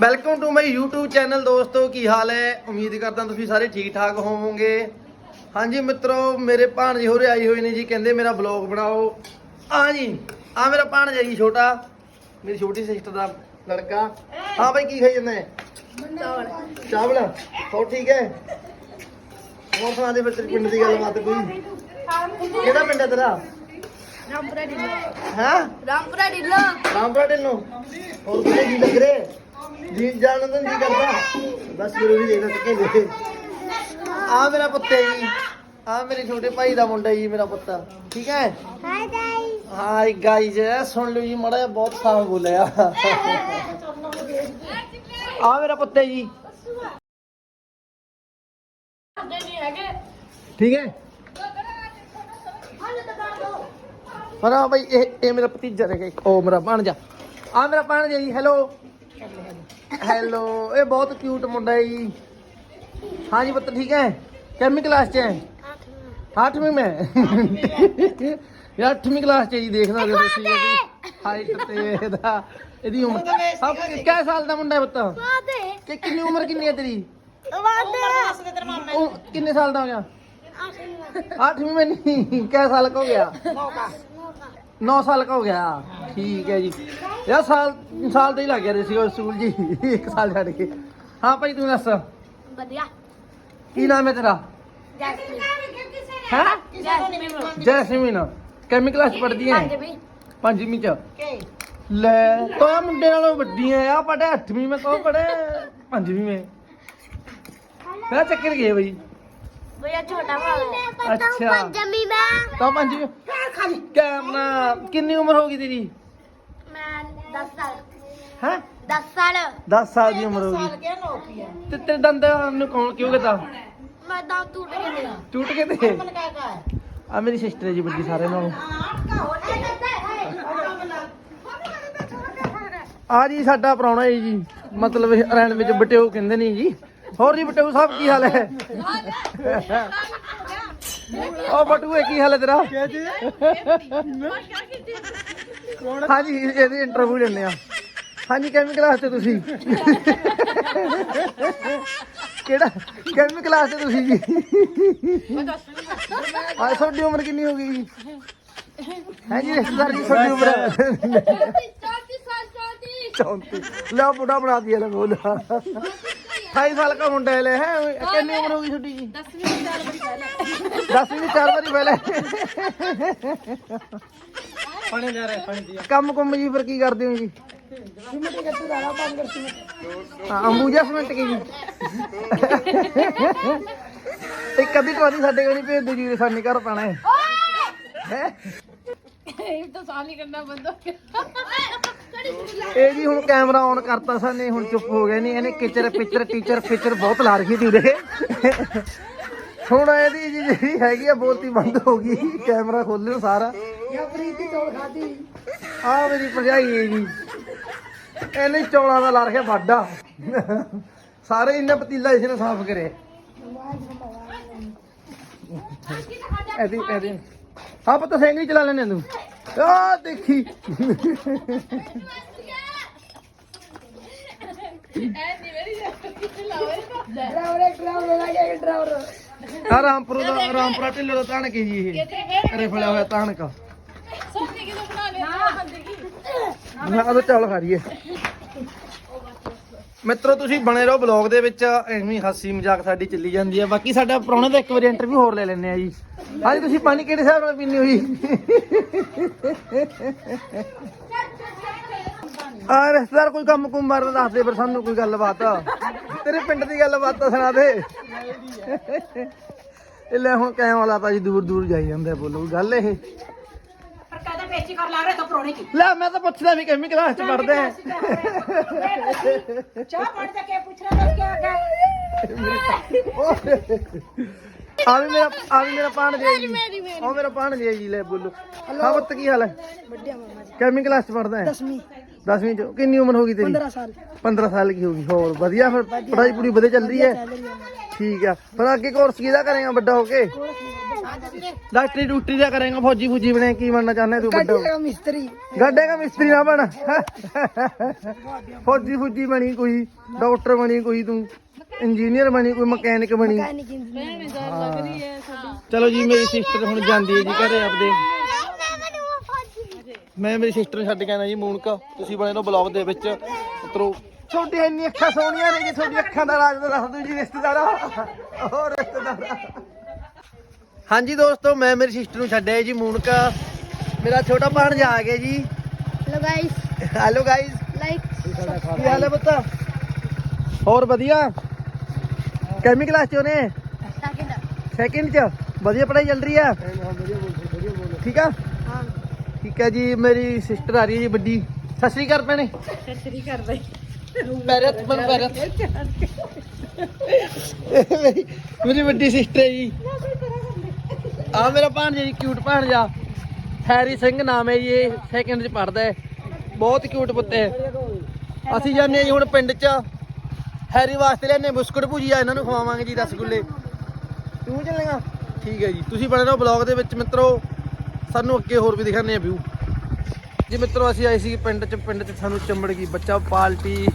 Welcome to my YouTube channel ਦੋਸਤੋ ਕੀ ਹਾਲ ਹੈ? ਉਮੀਦ ਕਰਦਾ ਤੁਸੀਂ ਸਾਰੇ ਠੀਕ ਠਾਕ ਹੋਵੋਗੇ। ਹਾਂਜੀ ਮਿੱਤਰੋ ਮੇਰੇ ਭਾਣਜੇ ਹੋਰੇ ਆਈ ਹੋਏ ਨੇ ਜੀ ਕਹਿੰਦੇ ਮੇਰਾ ਬਲੌਗ ਬਣਾਓ। ਆ ਜੀ ਆ ਮੇਰਾ ਭਾਣਜਾ ਜੀ ਛੋਟਾ ਮੇਰੀ ਛੋਟੀ ਸਿਸਟਰ ਦਾ ਲੜਕਾ। ਹਾਂ ਬਾਈ ਕੀ ਖਾਈ ਜਾਂਦਾ ਹੈ? ਚਾਵਲ। ਹੋ ਠੀਕ ਹੈ? ਹੋਰ ਸੁਣਾ ਦੇ ਫਿਰ ਤੇਰੇ ਪਿੰਡ ਦੀ ਗੱਲਬਾਤ ਕੋਈ। ਕਿਹੜਾ ਪਿੰਡ ਹੈ ਤੇਰਾ? ਰਾਮਪੁਰਾ ਢਿੱਲੋਂ। ਹਾਂ? ਰਾਮਪੁਰਾ ਢਿੱਲੋਂ। ਰਾਮਪੁਰਾ ਢਿੱਲੋਂ। ਹੋਰ ਕਿਹੜੇ ਜੀ ਲੱਗ ਰਹੇ? ਜੀ ਜਾਣ ਨੂੰ ਜੀ ਕਰਦਾ। ਬਸ ਮੈਨੂੰ ਵੀ ਦੇਣਾ ਸਕੇ ਦੇ ਆ ਮੇਰਾ ਪੁੱਤ ਜੀ। ਆ ਮੇਰੇ ਛੋਟੇ ਭਾਈ ਦਾ ਮੁੰਡਾ ਜੀ ਮੇਰਾ ਪੁੱਤ। ਠੀਕ ਹੈ? ਹਾਈ ਗਾਈਸ ਹਾਈ ਗਾਈਜ਼ ਸੁਣ ਲਓ ਜੀ ਮੜਾ ਬਹੁਤ ਸਾਫ਼ ਬੋਲਿਆ। ਆ ਮੇਰਾ ਪੁੱਤ ਜੀ। ਨਹੀਂ ਠੀਕ ਹੈ? ਪਰ ਆ ਬਈ ਇਹ ਇਹ ਮੇਰਾ ਭਤੀਜਾ ਰਹਿ ਗਿਆ ਉਹ ਮੇਰਾ ਭਾਣਜਾ। ਆ ਮੇਰਾ ਭਾਣਜਾ ਜੀ ਹੈਲੋ ਹੈਲੋ ਇਹ ਬਹੁਤ ਕਿਊਟ ਮੁੰਡਾ ਹੈ ਜੀ। ਹਾਂਜੀ ਪੁੱਤ ਠੀਕ ਹੈ? ਕਿੰਨੀ ਕਲਾਸ 'ਚ ਹੈ? 8ਵੀਂ ਮੈਂ। ਯਾਰ 8ਵੀਂ ਕਲਾਸ 'ਚ ਜੀ ਦੇਖ ਸਕਦੇ ਹੋ ਤੁਸੀਂ ਇਹਦੀ ਹਾਈਟ ਤੇ ਇਹਦਾ ਇਹਦੀ ਉਮਰ। ਸਭ ਕਿੰਨੇ ਸਾਲ ਦਾ ਮੁੰਡਾ ਹੈ ਪੁੱਤ? ਕਿ ਕਿੰਨੀ ਉਮਰ ਕਿੰਨੀ ਹੈ ਤੇਰੀ? ਕਿੰਨੇ ਸਾਲ ਦਾ ਹੋ ਗਿਆ? 8ਵੀਂ ਮੈਂ ਨਹੀਂ ਕਿੰਨੇ ਸਾਲ ਹੋ ਗਿਆ? नौ साल का हो गया। ठीक है जी। यार साल साल तो ही लग गया स्कूल जी। एक साल छड़ के। हाँ भाई तू दस। की नाम है तेरा? जैसमीन। कैमी क्लास पढ़ती है? पंजवी च। तो मुंडे वी है। पढ़े अठवीं में तो पढ़े पंजवी में। चक्कर गए भाई? ਭਈਆ ਛੋਟਾ ਭਾਈ ਅੱਛਾ। ਪੰਜਵੀਂ ਮੈਂ। ਤਾਂ ਪੰਜਵੀਂ। ਕੈਮਰਾ ਕਿੰਨੀ ਉਮਰ ਹੋ ਗਈ ਤੇਰੀ? ਮੈਂ 10 ਸਾਲ। ਹੈ? 10 ਸਾਲ। 10 ਸਾਲ ਦੀ ਉਮਰ ਹੋ ਗਈ। ਤੇ ਤੇਰੇ ਦੰਦ ਨੂੰ ਕੌਣ ਕਿਉਂ ਕਹਤਾ ਮੈਂ ਤਾਂ ਟੁੱਟ ਗਈ ਟੁੱਟ ਗਏ ਤੇ? ਆ ਮੇਰੀ ਸਿਸਟਰ ਹੈ ਜੀ ਵੱਡੀ ਸਾਰੇ ਨਾਲੋਂ। ਆ ਜੀ ਸਾਡਾ ਪ੍ਰਾਹੁਣਾ ਹੈ ਜੀ। ਮਤਲਬ ਰਹਿਣ ਵਿੱਚ ਬਟਿਓ ਕਹਿੰਦੇ ਨਹੀਂ ਜੀ। ਹੋਰ ਜੀ ਬਟਿਓ ਸਾਹਿਬ ਕੀ ਹਾਲ ਹੈ? ਉਹ ਬਟੂਏ ਕੀ ਹਾਲ ਹੈ ਤੇਰਾ? ਹਾਂਜੀ ਇਹਦੀ ਇੰਟਰਵਿਊ ਲੈਣੇ ਆ। ਹਾਂਜੀ ਕਿੰਨੀ ਕਲਾਸ ਤੇ ਤੁਸੀਂ? ਕਿਹੜਾ? ਕਿੰਨੀ ਕਲਾਸ ਤੇ ਤੁਸੀਂ ਜੀ? ਆ ਤੁਹਾਡੀ ਉਮਰ ਕਿੰਨੀ ਹੋ ਗਈ? ਜੀ ਹੈ ਜੀ ਰਿਸ਼ਤੇਦਾਰ ਜੀ ਤੁਹਾਡੀ ਉਮਰ? 34 ਸਾਲ 34 34 ਲੈ ਬੁੱਢਾ ਬਣਾ ਦਿਆ ਲੈ ਬੋਲ। 28 ਸਾਲ का मुंडा है ले है कितनी उम्र होगी छोटी जी 10ਵੀਂ ਚਾਰ ਵਾਰੀ ਪਹਿਲੇ ਪਾਣੀ ਜਾ ਰਿਹਾ ਪਾਣੀ ਦੀ ਕੰਮ ਕੁੰਮ ਜੀ ਫਿਰ ਕੀ ਕਰਦੇ ਹੋ ਜੀ ਹਾਂ ਅੰਬੂਜਾ ਸੀਮੈਂਟ ਕੀ ਜੀ ਇੱਕ ਅੱਧੀ ਟਰਾਲੀ ਸਾਡੇ ਕੋਲ ਨਹੀਂ ਭੇਜਦੇ ਜੀ ਸਾਡੇ ਘਰ ਪਾਣਾ ਹੈ ਹੈ ਇਹ ਤਾਂ ਸਾਲ ਹੀ ਕਰਨਾ ਬੰਦ ਹੋ ਗਿਆ ਇਹ ਜੀ ਹੁਣ ਕੈਮਰਾ ਔਨ ਕਰਤਾ ਸਾਨੇ ਹੁਣ ਚੁੱਪ ਹੋ ਗਏ ਨਹੀਂ ਇਹਨੇ ਕਿਚਰ ਪਿਚਰ ਟੀਚਰ ਫਿਚਰ ਬਹੁਤ ਲਾ ਰੱਖੀ ਤੀ ਉਰੇ। ਹੁਣ ਇਹਦੀ ਜੀ ਜਿਹੜੀ ਹੈਗੀ ਆ ਬੋਲਤੀ ਬੰਦ ਹੋ ਗਈ ਕੈਮਰਾ ਖੋਲਿਓ ਸਾਰਾ। ਯਾ ਪ੍ਰੀਤੀ ਚੌਲ ਖਾਦੀ ਆ ਮੇਰੀ ਭਰਜਾਈ ਹੈ ਜੀ। ਇਹਨੇ ਚੌਲਾਂ ਦਾ ਲਾ ਰੱਖਿਆ ਵਾਡਾ ਸਾਰੇ ਇਹਨੇ ਪਤੀਲਾ ਇਸ ਨੇ ਸਾਫ਼ ਕਰੇ ਐਦੀ ਐਦੀ ਹਾਂ ਪਤਾ ਸੈਂਗਲੀ ਚਲਾ ਲੈਣੇ ਤੂੰ। ਆ ਦੇਖੀ। ਆ ਰਾਮਪੁਰ ਦਾ ਰਾਮਪੁਰਾ ਢਿੱਲੇ ਦਾ ਤਾਣ ਕੇ ਜੀ ਇਹ। ਰਿਫਲਿਆ ਹੋਇਆ ਤਾਣਕ। ਮੈਂ ਉਹ ਚੌਲ ਖਾ ਰਹੀਏ ਮਿੱਤਰੋ, ਤੁਸੀਂ ਬਣੇ ਰਹੋ ਬਲੌਗ ਦੇ ਵਿੱਚ। ਐਵੇਂ ਹਾਸੀ ਮਜ਼ਾਕ ਸਾਡੀ ਚੱਲੀ ਜਾਂਦੀ ਹੈ। ਬਾਕੀ ਸਾਡਾ ਪ੍ਰਾਹੁਣੇ ਦਾ ਇੱਕ ਵਾਰੀ ਇੰਟਰਵਿਊ ਹੋਰ ਲੈ ਲੈਣੇ ਆ ਜੀ। ਹਾਂਜੀ, ਤੁਸੀਂ ਪਾਣੀ ਕਿਹੜੇ ਹਿਸਾਬ ਨਾਲ ਪੀਂਦੇ ਹੋਈ ਆ, ਰਿਸ਼ਤੇਦਾਰ ਕੋਈ ਕੰਮ ਕੁੰਮ ਬਾਰੇ ਦੱਸ ਦੇ ਫਿਰ ਸਾਨੂੰ ਕੋਈ ਗੱਲਬਾਤ। ਤੇਰੇ ਪਿੰਡ ਦੀ ਗੱਲਬਾਤ ਤਾਂ ਸੁਣਾ ਦੇ। ਇਹ ਲੈ ਹੁਣ ਕਹਿਣ ਵਾਲਾ ਤਾਂ ਜੀ ਦੂਰ ਦੂਰ ਜਾਈ ਜਾਂਦਾ ਬੋਲੋ। ਗੱਲ ਇਹ। ਪਰ ਕਹਦਾ ਪੇਚੀ ਕਰ ਲਾ ਰਿਹਾ ਤਾਂ ਪਰੋਣੇ ਕੀ ਲੈ ਮੈਂ ਤਾਂ ਪੁੱਛਦਾ ਵੀ ਕਿੰਨੀ ਕਲਾਸ ਚ ਪੜਦੇ ਆ ਚਾਹ ਪੜ ਜਾ ਕੇ ਪੁੱਛ ਰਿਹਾ ਤਾਂ ਕੀ ਆ ਵੀ ਮੇਰਾ ਆ ਵੀ ਮੇਰਾ ਪਾਣ ਦੇ ਜੀ ਉਹ ਮੇਰਾ ਪਾਣ ਦੇ ਜੀ ਲੈ ਬੋਲੋ ਹਾਂ ਪੁੱਤ ਕੀ ਹਾਲ ਹੈ ਵੱਡਿਆ ਮਾਮਾ ਜੀ ਕਿੰਨੀ ਕਲਾਸ ਚ ਪੜਦਾ ਹੈ 10ਵੀਂ 10ਵੀਂ ਚ ਕਿੰਨੀ ਉਮਰ ਹੋ ਗਈ ਤੇਰੀ 15 ਸਾਲ 15 ਸਾਲ ਕੀ ਹੋ ਗਈ ਹੋਰ ਵਧੀਆ ਫਿਰ ਪੜਾਈ ਪੂਰੀ ਵਧੀਆ ਚੱਲ ਰਹੀ ਹੈ ਠੀਕ ਆ ਫਿਰ ਅੱਗੇ ਕੋਰਸ ਕਿਹਦਾ ਕਰੇਗਾ ਵੱਡਾ ਹੋ ਕੇ ਡਾਕਟਰੀ ਡੂਟਰੀ ਦਾ ਕਰੇਗਾ ਫੌਜੀ ਫੂਜੀ ਬਣੇ ਕੀ ਬਣਨਾ ਚਾਹੁੰਦਾ ਤੂੰ ਵੱਡਾ? ਕੱਢੇਗਾ ਮਿਸਤਰੀ। ਗੱਡੇ ਦਾ ਮਿਸਤਰੀ ਨਾ ਬਣ। ਫੌਜੀ ਫੂਜੀ ਬਣੀ ਕੋਈ ਡਾਕਟਰ ਬਣੀ ਕੋਈ ਤੂੰ ਇੰਜੀਨੀਅਰ ਬਣੀ ਕੋਈ ਮਕੈਨਿਕ ਬਣੀ। ਚਲੋ ਜੀ ਮੇਰੀ ਸਿਸਟਰ ਹੁਣ ਜਾਂਦੀ ਹੈ ਜੀ ਘਰੇ ਆਪਦੇ। ਮੈਂ ਮੇਰੀ ਸਿਸਟਰ ਨੂੰ ਛੱਡ ਕੇ ਆਣਾ ਜੀ ਮੂਨਕ। ਤੁਸੀਂ ਬਣੇ ਰਹੋ ਬਲੌਗ ਦੇ ਵਿੱਚ। ਉਤਰੋ। ਛੋਟੀ ਇੰਨੀ ਅੱਖਾਂ ਸੋਹਣੀਆਂ ਨੇ ਜੀ ਤੁਹਾਡੀ ਅੱਖਾਂ ਦਾ ਰਾਜ ਦੱਸ ਦਿਓ ਜੀ ਰਿਸ਼ਤੇਦਾਰਾ। ਹੋਰ ਰਿਸ਼ਤੇਦਾਰਾ। ਹਾਂਜੀ ਦੋਸਤੋ ਮੈਂ ਮੇਰੀ ਸਿਸਟਰ ਨੂੰ ਛੱਡਿਆ ਜੀ ਮੂਨਕਾ। ਮੇਰਾ ਛੋਟਾ ਭਾਣਜਾ ਆ ਗਿਆ ਜੀ। Hello guys hello guys like ਕੀ ਹਾਲ ਹੈ ਪੁੱਤ? ਹੋਰ ਵਧੀਆ? ਕੈਮੀ ਕਲਾਸ ਚੋਂ ਨੇ ਸੈਕਿੰਡ ਸੈਕਿੰਡ ਚ? ਵਧੀਆ ਪੜਾਈ ਚੱਲ ਰਹੀ ਆ ਠੀਕ ਆ? ਠੀਕ ਆ ਜੀ ਮੇਰੀ ਸਿਸਟਰ ਆ ਰਹੀ ਹੈ ਜੀ ਵੱਡੀ। ਸਤਿ ਸ੍ਰੀ ਅਕਾਲ ਭੈਣੇ। ਸਤਿ ਸ੍ਰੀ ਅਕਾਲ ਮਨ ਬੈਰਤ ਮੇਰੀ ਵੱਡੀ ਸਿਸਟਰ ਹੈ ਜੀ। ਆ ਮੇਰਾ ਭਾਣਜਾ ਜੀ ਕਿਊਟ ਭਾਣਜਾ ਹੈਰੀ ਸਿੰਘ ਨਾਮ ਹੈ ਜੀ, ਇਹ ਸੈਕਿੰਡ ਚ ਪੜਦਾ ਹੈ। ਬਹੁਤ ਕਿਊਟ ਪੁੱਤ ਹੈ। ਅਸੀਂ ਜਾਂਦੇ ਹਾਂ ਜੀ ਹੁਣ ਪਿੰਡ ਚ। ਹੈਰੀ ਵਾਸਤੇ ਲੈਣੇ ਬਿਸਕੁਟ ਭੁਜੀਆ, ਇਹਨਾਂ ਨੂੰ ਖਵਾਵਾਂਗੇ ਜੀ ਰਸਗੁੱਲੇ ਤੂੰ ਚੱਲੇਗਾ? ਠੀਕ ਹੈ ਜੀ। ਤੁਸੀਂ ਬਣੇ ਰਹੋ ਬਲੌਗ ਦੇ ਵਿੱਚ ਮਿੱਤਰੋ। ਸਾਨੂੰ ਅੱਗੇ ਹੋਰ ਵੀ ਦਿਖਾਣੇ ਆ ਵਿਊ ਜੀ ਮਿੱਤਰੋ, ਅਸੀਂ ਆਏ ਸੀ ਪਿੰਡ ਚ। ਪਿੰਡ ਚ ਸਾਨੂੰ ਚੰਬੜ ਗਈ, ਬੱਚਾ ਪਾਲਟੀ।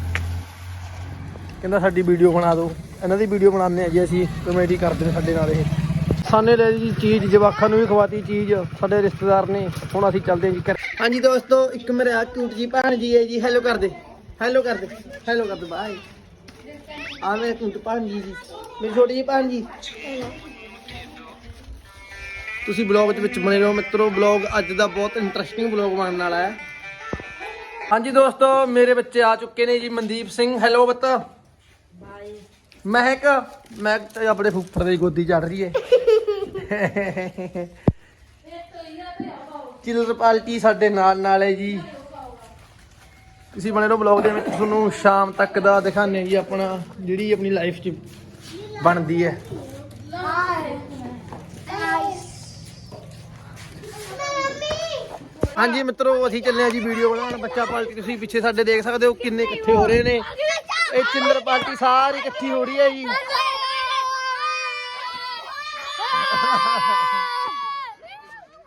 ਕਹਿੰਦਾ ਸਾਡੀ ਵੀਡੀਓ ਬਣਾ ਦਿਓ। ਇਹਨਾਂ ਦੀ ਵੀਡੀਓ ਬਣਾਉਂਦੇ ਆ ਜੀ ਅਸੀਂ। ਕਮੇਡੀ ਕਰਦੇ ਨੇ ਸਾਡੇ ਨਾਲ ਇਹ। ਸਾਨੇ ਲੈ ਜੀ ਚੀਜ਼, ਜਵਾਖਾਂ ਨੂੰ ਵੀ ਖਵਾਤੀ ਚੀਜ਼, ਸਾਡੇ ਰਿਸ਼ਤੇਦਾਰ ਨੇ, ਹੁਣ ਅਸੀਂ ਚੱਲਦੇ ਹਾਂ ਜੀ ਘਰ। ਹਾਂਜੀ ਦੋਸਤੋ, ਇੱਕ ਮੇਰੇ ਆ ਕਿਊਟ ਜੀ ਭੈਣ ਜੀ ਹੈ ਜੀ ਹੈਲੋ ਕਰਦੇ ਹੈਲੋ ਕਰਦੇ ਹੈਲੋ ਕਰਦੇ ਬਾਏ ਆ ਮੇਰੇ ਕਿਊਟ ਭੈਣ ਜੀ ਜੀ, ਮੇਰੀ ਛੋਟੀ ਜੀ ਭੈਣ ਜੀ। ਤੁਸੀਂ ਬਲੌਗ ਦੇ ਵਿੱਚ ਬਣੇ ਰਹੋ ਮਿੱਤਰੋ ਬਲੌਗ ਅੱਜ ਦਾ ਬਹੁਤ ਇੰਟਰਸਟਿੰਗ ਬਲੌਗ ਬਣਨ ਵਾਲਾ ਹੈ। ਹਾਂਜੀ ਦੋਸਤੋ, ਮੇਰੇ ਬੱਚੇ ਆ ਚੁੱਕੇ ਨੇ ਜੀ, ਮਨਦੀਪ ਸਿੰਘ ਹੈਲੋ ਬੱਤਾ। ਮਹਿਕ ਮਹਿਕ ਤਾਂ ਆਪਣੇ ਫੁੱਫੜ ਦੀ ਗੋਦੀ ਚੜ ਰਹੀ ਹੈ ਚਿਲਰ ਪਾਲਟੀ ਸਾਡੇ ਨਾਲ ਨਾਲ ਹੈ ਜੀ। ਤੁਸੀਂ ਬਣੇ ਰਹੋ ਬਲੌਗ ਦੇ ਵਿੱਚ, ਤੁਹਾਨੂੰ ਸ਼ਾਮ ਤੱਕ ਦਾ ਦਿਖਾਣੇ ਜੀ ਆਪਣਾ, ਜਿਹੜੀ ਆਪਣੀ ਲਾਈਫ 'ਚ ਬਣਦੀ ਹੈ। ਹਾਂਜੀ ਮਿੱਤਰੋ, ਅਸੀਂ ਚੱਲੇ ਆ ਜੀ ਵੀਡੀਓ ਬਣਾਉਣ। ਬੱਚਾ ਪਾਰਟੀ ਤੁਸੀਂ ਪਿੱਛੇ ਸਾਡੇ ਦੇਖ ਸਕਦੇ ਹੋ ਕਿੰਨੇ ਇਕੱਠੇ ਹੋ ਰਹੇ ਨੇ। ਇਹ ਚਿੰਦਰ ਪਾਰਟੀ ਸਾਰੀ ਇਕੱਠੀ ਹੋ ਰਹੀ ਹੈ ਜੀ।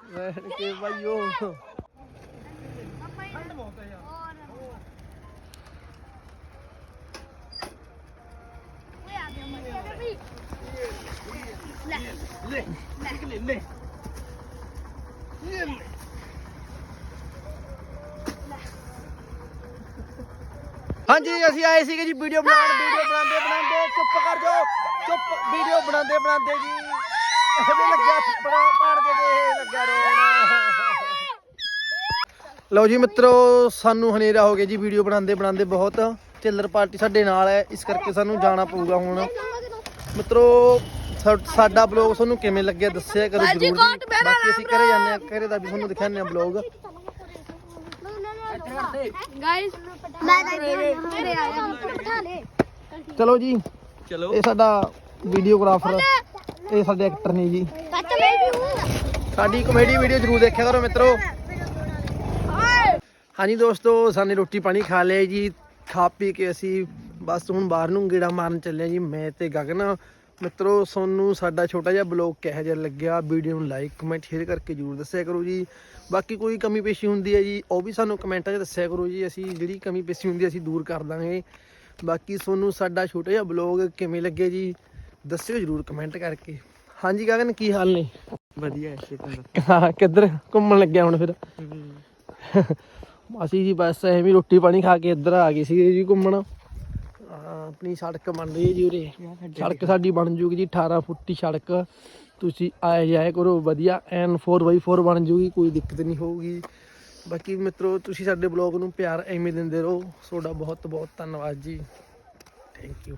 ਬੈਠ ਕੇ ਭਾਈਓ ਹਾਂਜੀ, ਅਸੀਂ ਆਏ ਸੀਗੇ ਜੀ ਵੀਡੀਓ ਬਣਾਉਣ ਵੀਡੀਓ ਬਣਾਉਂਦੇ ਬਣਾਉਂਦੇ, ਚੁੱਪ ਕਰ ਜਾਓ, ਚੁੱਪ ਵੀਡੀਓ ਬਣਾਉਂਦੇ ਬਣਾਉਂਦੇ ਜੀ। ਲਓ ਜੀ ਮਿੱਤਰੋ ਸਾਨੂੰ ਹਨੇਰਾ ਹੋ ਗਿਆ ਜੀ ਵੀਡੀਓ ਬਣਾਉਂਦੇ ਬਣਾਉਂਦੇ ਬਹੁਤ। ਚਿੱਲਰ ਪਾਰਟੀ ਸਾਡੇ ਨਾਲ ਹੈ ਇਸ ਕਰਕੇ ਸਾਨੂੰ ਜਾਣਾ ਪਊਗਾ ਹੁਣ। ਮਿੱਤਰੋ ਸਾਡਾ ਬਲੌਗ ਤੁਹਾਨੂੰ ਕਿਵੇਂ ਲੱਗਿਆ ਦੱਸਿਆ ਕਰੋ ਜਰੂਰ ਬਾਕੀ ਅਸੀਂ ਘਰੇ ਜਾਂਦੇ ਆ ਘਰੇ ਦਾ ਵੀ ਤੁਹਾਨੂੰ ਦਿਖਾਉਂਦੇ ਆ ਬਲੌਗ ਚਲੋ ਜੀ ਇਹ ਸਾਡਾ ਵੀਡੀਓਗ੍ਰਾਫਰ ਇਹ ਸਾਡੇ ਐਕਟਰ ਨੇ ਜੀ। ਸਾਡੀ ਕਮੇਡੀ ਵੀਡੀਓ ਜਰੂਰ ਦੇਖਿਆ ਕਰੋ ਮਿੱਤਰੋ। ਹਾਂਜੀ ਦੋਸਤੋ ਸਾਨੇ ਰੋਟੀ ਪਾਣੀ ਖਾ ਲਿਆ ਜੀ। ਖਾ ਪੀ ਕੇ ਅਸੀਂ ਬਸ ਹੁਣ ਬਾਹਰ ਨੂੰ ਗੇੜਾ ਮਾਰਨ ਚੱਲੇ ਜੀ। ਮੈਂ ਤੇ ਗਗਨ ਮਿੱਤਰੋ ਤੁਹਾਨੂੰ ਸਾਡਾ ਛੋਟਾ ਜਿਹਾ ਬਲੌਗ ਕਿਹੋ ਜਿਹਾ ਲੱਗਿਆ ਵੀਡੀਓ ਨੂੰ ਲਾਈਕ ਕਮੈਂਟ ਸ਼ੇਅਰ ਕਰਕੇ ਜਰੂਰ ਦੱਸਿਆ ਕਰੋ ਜੀ। ਬਾਕੀ ਕੋਈ ਕਮੀ ਪੇਸ਼ੀ ਹੁੰਦੀ ਹੈ ਜੀ ਉਹ ਵੀ ਸਾਨੂੰ ਕਮੈਂਟਾਂ 'ਚ ਦੱਸਿਆ ਕਰੋ ਜੀ। ਅਸੀਂ ਜਿਹੜੀ ਕਮੀ ਪੇਸ਼ੀ ਹੁੰਦੀ ਅਸੀਂ ਦੂਰ ਕਰ ਦਾਂਗੇ। ਬਾਕੀ ਤੁਹਾਨੂੰ ਸਾਡਾ ਛੋਟਾ ਜਿਹਾ ਬਲੌਗ ਕਿਵੇਂ ਲੱਗੇ ਜੀ ਦੱਸਿਓ ਜਰੂਰ ਕਮੈਂਟ ਕਰਕੇ। ਹਾਂਜੀ ਗਗਨ ਕੀ ਹਾਲ ਨੇ? ਵਧੀਆ ਹੈ ਹਾਂ ਕਿੱਧਰ? ਘੁੰਮਣ ਲੱਗਿਆ ਹੁਣ ਫਿਰ। ਅਸੀਂ ਜੀ ਬਸ ਐਵੇਂ ਹੀ ਰੋਟੀ ਪਾਣੀ ਖਾ ਕੇ ਇੱਧਰ ਆ ਗਏ ਸੀ ਜੀ ਘੁੰਮਣ। ਆਪਣੀ ਸੜਕ ਬਣ ਰਹੀ ਹੈ ਜੀ ਉਰੇ। ਸੜਕ ਸਾਡੀ ਬਣ ਜੂਗੀ ਜੀ 18 ਫੁੱਟੀ ਸੜਕ। ਤੁਸੀਂ ਆਏ ਜਾਏ ਕਰੋ ਵਧੀਆ ਐਨ 4x4 ਬਣ ਜੂਗੀ ਕੋਈ ਦਿੱਕਤ ਨਹੀਂ ਹੋਊਗੀ। ਬਾਕੀ ਮਿੱਤਰੋ ਤੁਸੀਂ ਸਾਡੇ ਬਲੌਗ ਨੂੰ ਪਿਆਰ ਐਵੇਂ ਦਿੰਦੇ ਰਹੋ। ਤੁਹਾਡਾ ਬਹੁਤ ਬਹੁਤ ਧੰਨਵਾਦ ਜੀ। Thank you